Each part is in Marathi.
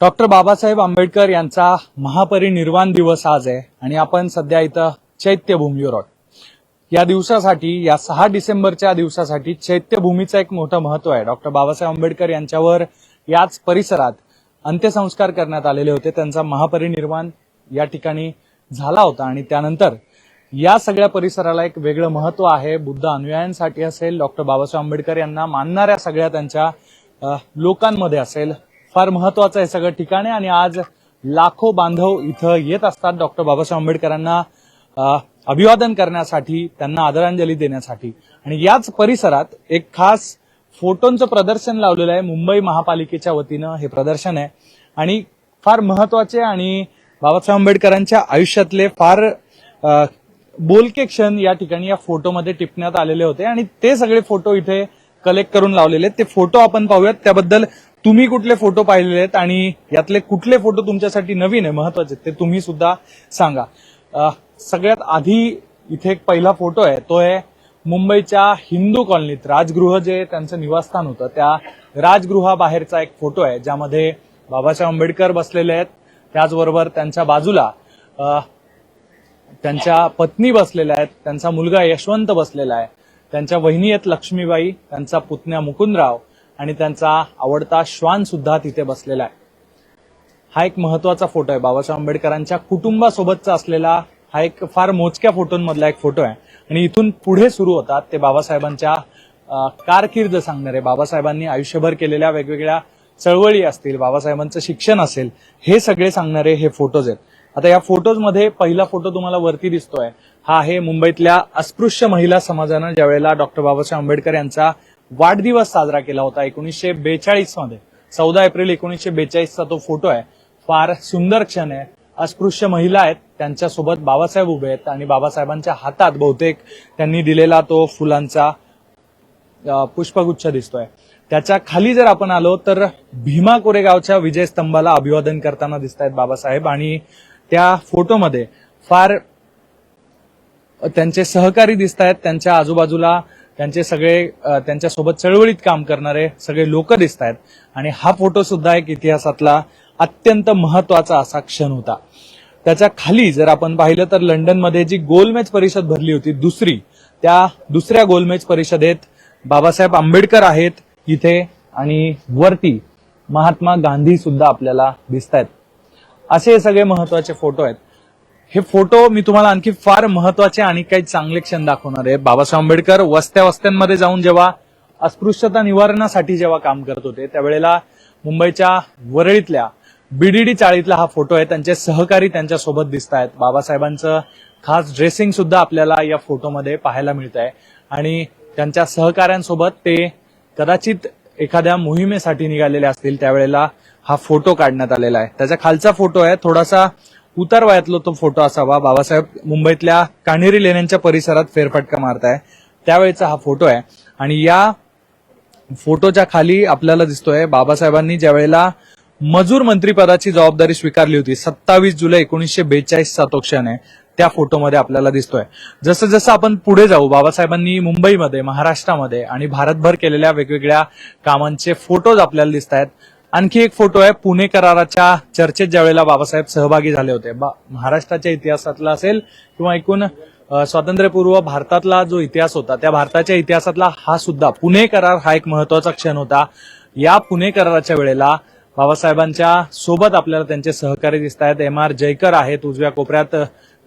डॉक्टर बाबासाहेब आंबेडकर यांचा महापरिनिर्वाण दिवस आज आहे आणि आपण सध्या इथं चैत्यभूमीवर आहोत. या दिवसासाठी या सहा डिसेंबरच्या दिवसासाठी चैत्यभूमीचं एक मोठं महत्त्व आहे. डॉक्टर बाबासाहेब आंबेडकर यांच्यावर याच परिसरात अंत्यसंस्कार करण्यात आलेले होते. त्यांचा महापरिनिर्वाण या ठिकाणी झाला होता आणि त्यानंतर या सगळ्या परिसराला एक वेगळं महत्त्व आहे. बुद्ध अनुयायांसाठी असेल डॉक्टर बाबासाहेब आंबेडकर यांना मानणाऱ्या सगळ्या त्यांच्या लोकांमध्ये असेल. फार महत्वाचं आहे सगळं ठिकाण. आहे आणि आज लाखो बांधव इथं येत असतात. डॉक्टर बाबासाहेब आंबेडकरांना अभिवादन करण्यासाठी त्यांना आदरांजली देण्यासाठी. आणि याच परिसरात एक खास फोटोंचं प्रदर्शन लावलेलं आहे. मुंबई महापालिकेच्या वतीनं हे प्रदर्शन आहे. आणि फार महत्त्वाचे आणि बाबासाहेब आंबेडकरांच्या आयुष्यातले फार बोलके क्षण या ठिकाणी या फोटोमध्ये टिपण्यात आलेले होते. आणि ते सगळे फोटो इथे कलेक्ट करून लावलेले ते फोटो आपण पाहूयात. त्याबद्दल तुम्ही कुठले फोटो पाहिलेले आहेत आणि यातले कुठले फोटो तुमच्यासाठी नवीन आहे महत्त्वाचे ते तुम्ही सुद्धा सांगा. सगळ्यात आधी इथे एक पहिला फोटो आहे तो आहे मुंबईच्या हिंदू कॉलनीत. राजगृह जे त्यांचं निवासस्थान होतं त्या राजगृहाबाहेरचा एक फोटो आहे ज्यामध्ये बाबासाहेब आंबेडकर बसलेले आहेत. त्याचबरोबर त्यांच्या बाजूला त्यांच्या पत्नी बसलेल्या आहेत त्यांचा मुलगा यशवंत बसलेला आहे त्यांच्या वहिनी आहेत लक्ष्मीबाई त्यांचा पुतण्या मुकुंदराव आणि त्यांचा आवडता श्वान सुद्धा तिथे बसलेला आहे. हा एक महत्त्वाचा फोटो आहे. बाबासाहेब आंबेडकरांच्या कुटुंबासोबतचा असलेला हा एक फार मोजक्या फोटोंमधला एक फोटो आहे. आणि इथून पुढे सुरू होतात ते बाबासाहेबांच्या कारकीर्द सांगणारे. बाबासाहेबांनी आयुष्यभर केलेल्या वेगवेगळ्या चळवळी असतील बाबासाहेबांचं शिक्षण असेल हे सगळे सांगणारे हे फोटोज आहेत. आता या फोटोजमध्ये पहिला फोटो तुम्हाला वरती दिसतोय. हा आहे मुंबईतल्या अस्पृश्य महिला समाजानं ज्यावेळेला डॉक्टर बाबासाहेब आंबेडकर यांचा वाढदिवस साजरा केला होता एकोणीसशे बेचाळीसमध्ये. चौदा एप्रिल एकोणीसशे बेचाळीसचा तो फोटो आहे. फार सुंदर क्षण आहे. अस्पृश्य महिला आहेत. त्यांच्यासोबत बाबासाहेब उभे आहेत आणि बाबासाहेबांच्या हातात बहुतेक त्यांनी दिलेला तो फुलांचा पुष्पगुच्छ दिसतोय. त्याच्याखाली जर आपण आलो तर भीमा कोरेगावच्या विजयस्तंभाला अभिवादन करताना दिसत आहेत बाबासाहेब आणि त्या फोटोमध्ये फार त्यांचे सहकारी दिसत आहेत त्यांच्या आजूबाजूला त्यांचे सगळे त्यांच्यासोबत चळवळीत काम करणारे सगळे लोक दिसत आहेत. आणि हा फोटो सुद्धा एक इतिहासातला अत्यंत महत्त्वाचा असा क्षण होता. त्याच्याखाली जर आपण पाहिलं तर लंडनमध्ये जी गोलमेज परिषद भरली होती दुसरी त्या दुसऱ्या गोलमेज परिषदेत बाबासाहेब आंबेडकर आहेत इथे आणि वरती महात्मा गांधी सुद्धा आपल्याला दिसत आहेत. असे हे सगळे महत्त्वाचे फोटो आहेत. हे फोटो मी तुम्हाला आणखी फार महत्त्वाचे आणि काही चांगले क्षण दाखवणार आहे. बाबासाहेब आंबेडकर वस्त्या वस्त्यांमध्ये जाऊन जेव्हा अस्पृश्यता निवारणासाठी जेव्हा काम करत होते त्यावेळेला मुंबईच्या वरळीतल्या बीडीडी चाळीतला हा फोटो आहे. त्यांचे सहकारी त्यांच्यासोबत दिसत आहेत. बाबासाहेबांचं खास ड्रेसिंग सुद्धा आपल्याला या फोटोमध्ये पाहायला मिळत आहे. आणि त्यांच्या सहकाऱ्यांसोबत ते कदाचित एखाद्या मोहिमेसाठी निघालेले असतील त्यावेळेला हा फोटो काढण्यात आलेला आहे. त्याच्या खालचा फोटो आहे. थोडासा उतार वयातला तो फोटो असावा. बाबासाहेब मुंबईतल्या कान्हेरी लेण्यांच्या परिसरात फेरफटका मारताय. त्यावेळेचा हा फोटो आहे. आणि या फोटोच्या खाली आपल्याला दिसतोय बाबासाहेबांनी ज्या वेळेला मजूर मंत्रीपदाची जबाबदारी स्वीकारली होती सत्तावीस जुलै एकोणीसशे बेचाळीसचा तो क्षण आहे त्या फोटोमध्ये आपल्याला दिसतोय. जसं जसं आपण पुढे जाऊ बाबासाहेबांनी मुंबईमध्ये महाराष्ट्रामध्ये आणि भारतभर केलेल्या वेगवेगळ्या कामांचे फोटोज आपल्याला दिसत आहेत आणखी एक फोटो आहे पुणे कराराच्या चर्चेत ज्या वेळेला बाबासाहेब सहभागी झाले होते. बा- महाराष्ट्राच्या इतिहासातला असेल किंवा एकूण स्वातंत्र्यपूर्व भारतातला जो इतिहास होता त्या भारताच्या इतिहासातला हा सुद्धा पुणे करार हा एक महत्त्वाचा क्षण होता. या पुणे कराराच्या वेळेला बाबासाहेबांच्या सोबत आपल्याला त्यांचे सहकारी दिसत आहेत. एम आर जयकर आहेत उजव्या कोपऱ्यात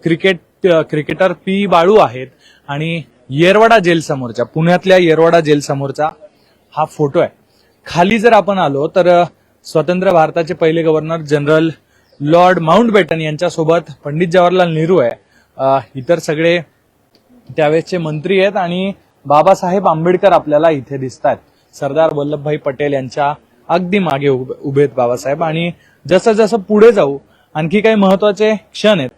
क्रिकेट क्रिकेटर पी बाळू आहेत आणि येरवाडा जेल समोरच्या पुण्यातल्या येरवाडा जेल समोरचा हा फोटो आहे. खाली जर आपण आलो तर स्वतंत्र भारताचे पहिले governor general Lord Mountbatten यांच्यासोबत पंडित जवाहरलाल नेहरू आहे. इतर सगळे त्यावेळेसचे मंत्री आहेत आणि बाबासाहेब आंबेडकर आपल्याला इथे दिसत आहेत सरदार वल्लभभाई पटेल यांच्या अगदी मागे उभे उभे आहेत बाबासाहेब आणि जसं जसं पुढे जाऊ आणखी काही महत्त्वाचे क्षण आहेत.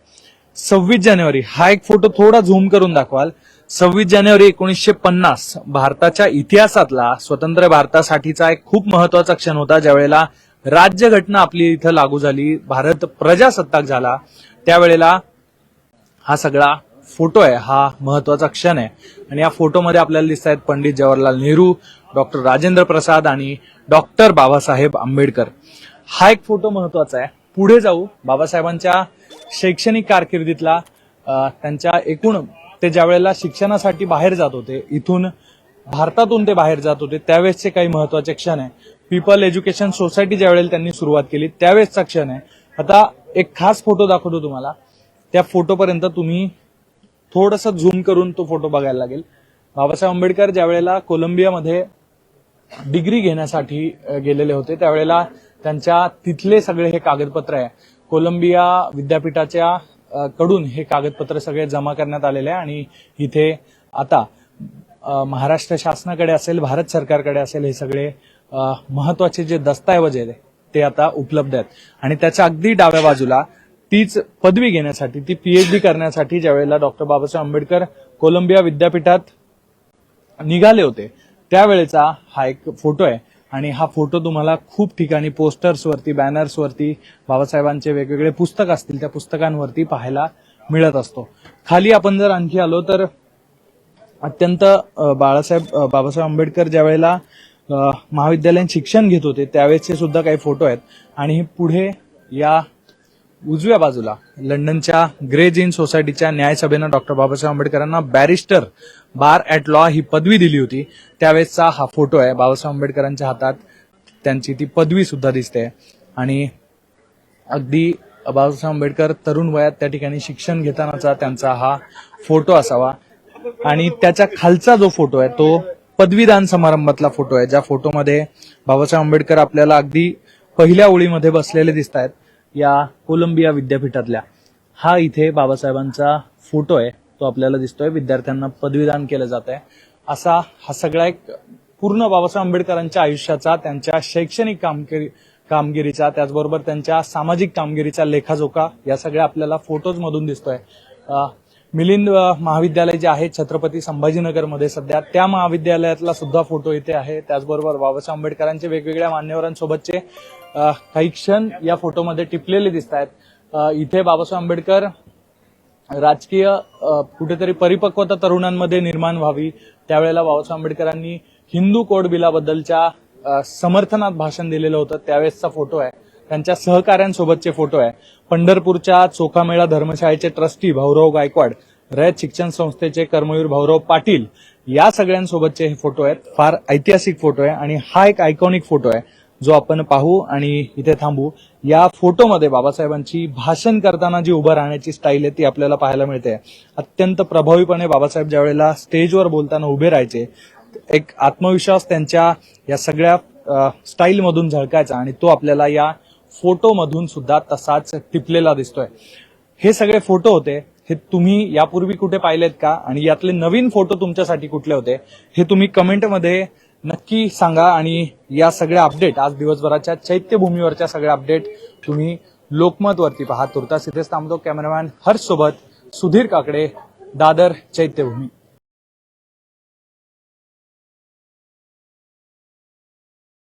सव्वीस जानेवारी हा एक फोटो थोडा झूम करून दाखवाल. सव्वीस जानेवारी एकोणीसशे पन्नास भारताच्या इतिहासातला स्वतंत्र भारतासाठीचा एक खूप महत्त्वाचा क्षण होता. ज्यावेळेला राज्यघटना आपली इथं लागू झाली भारत प्रजासत्ताक झाला त्यावेळेला हा सगळा फोटो आहे हा महत्त्वाचा क्षण आहे. आणि या फोटोमध्ये आपल्याला दिसत आहेत पंडित जवाहरलाल नेहरू डॉक्टर राजेंद्र प्रसाद आणि डॉक्टर बाबासाहेब आंबेडकर. हा एक फोटो महत्त्वाचा आहे. पुढे जाऊ बाबासाहेबांच्या शैक्षणिक कारकिर्दीतला त्यांच्या एकूण ते ज्या वेळेला शिक्षणासाठी बाहेर जात होते इथून भारतातून ते बाहेर जात होते त्यावेळेसचे काही महत्त्वाचे क्षण आहे. पीपल एज्युकेशन सोसायटी ज्या वेळेला त्यांनी सुरुवात केली त्यावेळेसचा क्षण आहे. आता एक खास फोटो दाखवतो तुम्हाला. त्या फोटोपर्यंत तुम्ही थोडस झूम करून तो फोटो बघायला लागेल. बाबासाहेब आंबेडकर ज्या वेळेला कोलंबियामध्ये डिग्री घेण्यासाठी गेलेले होते त्यावेळेला त्यांच्या तिथले सगळे हे कागदपत्र आहे. कोलंबिया विद्यापीठाच्या कडून हे कागदपत्र सगळे जमा करण्यात आलेले आहे आणि इथे आता महाराष्ट्र शासनाकडे असेल भारत सरकारकडे असेल हे सगळे महत्त्वाचे जे दस्तऐवज आहेत ते आता उपलब्ध आहेत. आणि त्याच्या अगदी डाव्या बाजूला तीच पदवी घेण्यासाठी ती पीएचडी करण्यासाठी ज्यावेळेला डॉक्टर बाबासाहेब आंबेडकर कोलंबिया विद्यापीठात निघाले होते त्यावेळेचा हा एक फोटो आहे. आणि हा फोटो तुम्हाला खूप ठिकाणी पोस्टर्सवरती बॅनर्सवरती बाबासाहेबांचे वेगवेगळे पुस्तक असतील त्या पुस्तकांवरती पाहायला मिळत असतो. खाली आपण जर आणखी आलो तर अत्यंत बाळासाहेब बाबासाहेब आंबेडकर ज्या वेळेला महाविद्यालयीन शिक्षण घेत होते त्यावेळेसचे सुद्धा काही फोटो आहेत. आणि हे पुढे या उजव्या बाजूला लंडनच्या ग्रेज इन सोसायटीच्या न्यायसभेनं डॉक्टर बाबासाहेब आंबेडकरांना बॅरिस्टर बार ॲट लॉ ही पदवी दिली होती. त्यावेळेसचा हा फोटो आहे. बाबासाहेब आंबेडकरांच्या हातात त्यांची ती पदवी सुद्धा दिसते. आणि अगदी बाबासाहेब आंबेडकर तरुण वयात त्या ठिकाणी शिक्षण घेतानाचा त्यांचा हा फोटो असावा. आणि त्याच्या खालचा जो फोटो आहे तो पदवीदान समारंभातला फोटो आहे. ज्या फोटोमध्ये बाबासाहेब आंबेडकर आपल्याला अगदी पहिल्या ओळीमध्ये बसलेले दिसत आहेत या कोलंबिया विद्यापीठातल्या. हा इथे बाबासाहेबांचा फोटो आहे. तो आपल्याला दिसतोय. विद्यार्थ्यांना पदवीदान केलं जात आहे असा हा सगळा एक पूर्ण बाबासाहेब आंबेडकरांच्या आयुष्याचा त्यांच्या शैक्षणिक कामगिरी कामगिरीचा त्याचबरोबर त्यांच्या सामाजिक कामगिरीचा लेखाजोखा या सगळ्या आपल्याला फोटोज मधून दिसतोय. मिलिंद महाविद्यालय जे आहे छत्रपती संभाजीनगरमध्ये सध्या त्या महाविद्यालयातला सुद्धा फोटो इथे आहे. त्याचबरोबर बाबासाहेब आंबेडकरांचे वेगवेगळ्या मान्यवरांसोबतचे काही क्षण या फोटोमध्ये टिपलेले दिसत आहेत इथे बाबासाहेब आंबेडकर राजकीय कुठेतरी परिपक्वता तरुणांमध्ये निर्माण व्हावी. त्यावेळेला बाबासाहेब आंबेडकरांनी हिंदू कोड बिलाबद्दलच्या समर्थनात भाषण दिलेलं होतं. त्यावेळेसचा फोटो आहे. त्यांच्या सहकाऱ्यांसोबतचे फोटो आहे. पंढरपूरच्या चोखामेळा धर्मशाळेचे ट्रस्टी भाऊराव गायकवाड रयत शिक्षण संस्थेचे कर्मवीर भाऊराव पाटील या सगळ्यांसोबतचे हे फोटो आहेत. फार ऐतिहासिक फोटो आहे आणि हा एक आयकॉनिक फोटो आहे जो आपण पाहू आणि इथे थांबू. या फोटोमध्ये बाबासाहेबांची भाषण करताना जी उभं राहण्याची स्टाईल आहे ती आपल्याला पाहायला मिळते. अत्यंत प्रभावीपणे बाबासाहेब ज्या वेळेला स्टेजवर बोलताना उभे राहायचे एक आत्मविश्वास त्यांच्या या सगळ्या स्टाईलमधून झळकायचा आणि तो आपल्याला या फोटोमधून सुद्धा तसाच टिपलेला दिसतोय. हे सगळे फोटो होते. हे तुम्ही यापूर्वी कुठे पाहिलेत का? आणि यातले नवीन फोटो तुमच्यासाठी कुठले होते? हे तुम्ही कमेंटमध्ये नक्की सांगा आणि या सगळ्या अपडेट आज दिवसभराच्या चैत्यभूमीवरच्या सगळ्या अपडेट तुम्ही लोकमतवरती पहा. तुर्तास इथेच थांबतो. कॅमेरामॅन हर्ष सोबत सुधीर काकडे दादर चैत्यभूमी.